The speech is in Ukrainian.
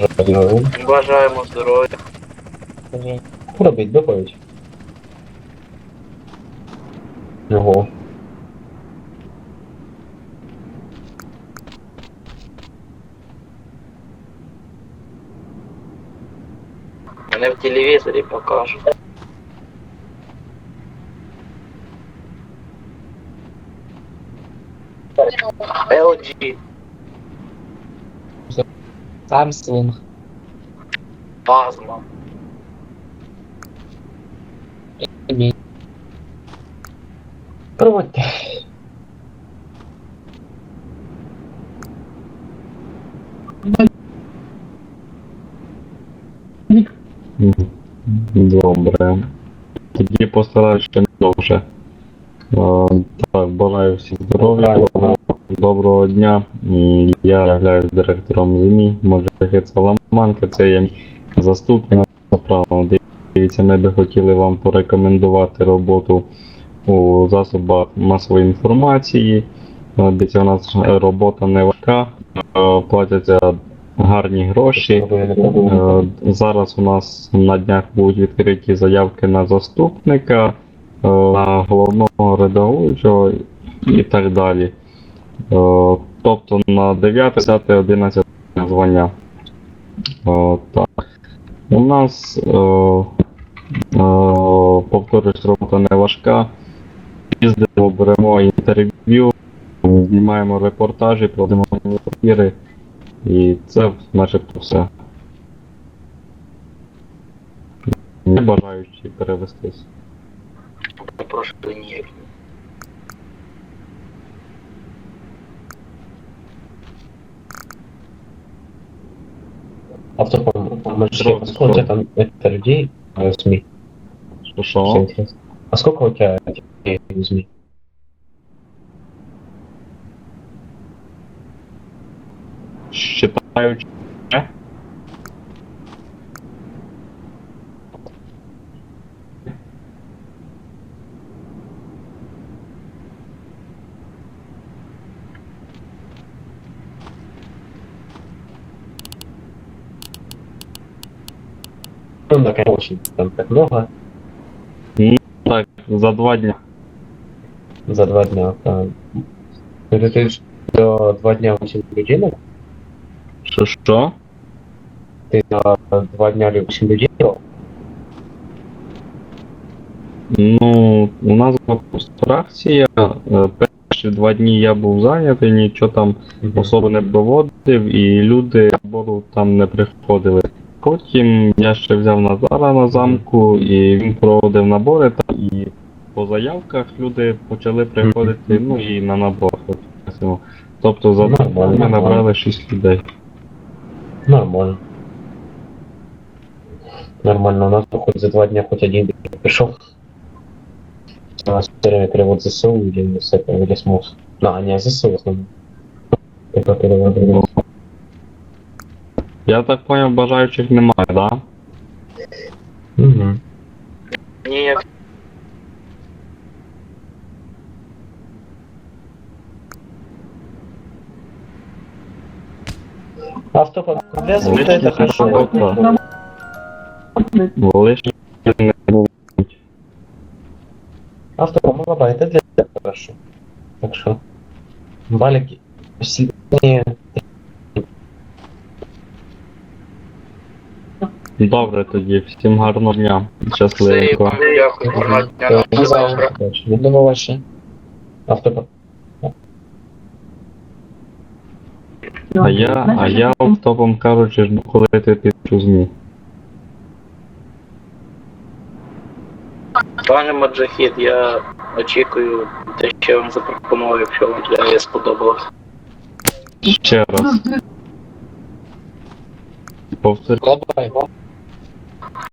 Бажаю. Бажаємо здоров'я. Що робить, доходить? Ого. Мене в телевізорі покажуть. LG. Samsung. Пазма. Emi. Проводьте. Добре. Тоді постараюся ще не довше. А, Так, бажаю всім здоров'я, доброго дня. Я являюсь директором ЗМІ, Можехи Саламанки, це є заступник направо. Дивіться, ми би хотіли вам порекомендувати роботу у засобах масової інформації. Е, Дивіться, у нас робота не важка, е, платяться гарні гроші. Е, Зараз у нас на днях будуть відкриті заявки на заступника, на головного редагуючого і так далі. Е, Тобто на 9, 10, 11 звання. Е, Так. У нас, е, повторюсь, робота не важка. Їздимо, беремо інтерв'ю, знімаємо репортажі, проводимо ефіри. І це начебто все. Не бажаючи перевестись. Прошу ніяк. А в Здорово, сколько у тебя там это людей э, СМИ? Что интересно. А сколько у тебя людей в СМИ? Считаючи. Ну, да, конечно, очень там так много Так, за два дня. за два дня. а, Это ты за два дня 8 людей надо? Що що? Ты за два дня 8 людей делал? Ну, у нас була фракція. е, Перші два дні я був зайнятий, нічого там особо не проводив, і люди збору там не приходили. Потім я ще взяв Назара на замку, і він проводив набори, та і по заявках люди почали приходити, ну і на набор. Тобто за два ми набрали 6 людей. Нормально. Нормально, у нас хоть за два дня хоть один пришел. У нас все время перевод ЗСУ или с этого, или с МОС. А, не ЗСУ в основном. Перевод другой. Я так понял, бажаючих немає, да? Угу. Ні. Автопа, для звука это хорошо. Лишніх не бувають. Автопа, молода, это для тебя хорошо. Так что, балики сильнее Добре тоді, всім гарного дня. Да, До завтра. До побачення. Автопом. А я, а я автопом кажучи, жду, коли ти піду ЗМІ. Пане Маджахід, я очікую те, що я вам запропонував, якщо вам для сподобалось. Ще раз. Повтори.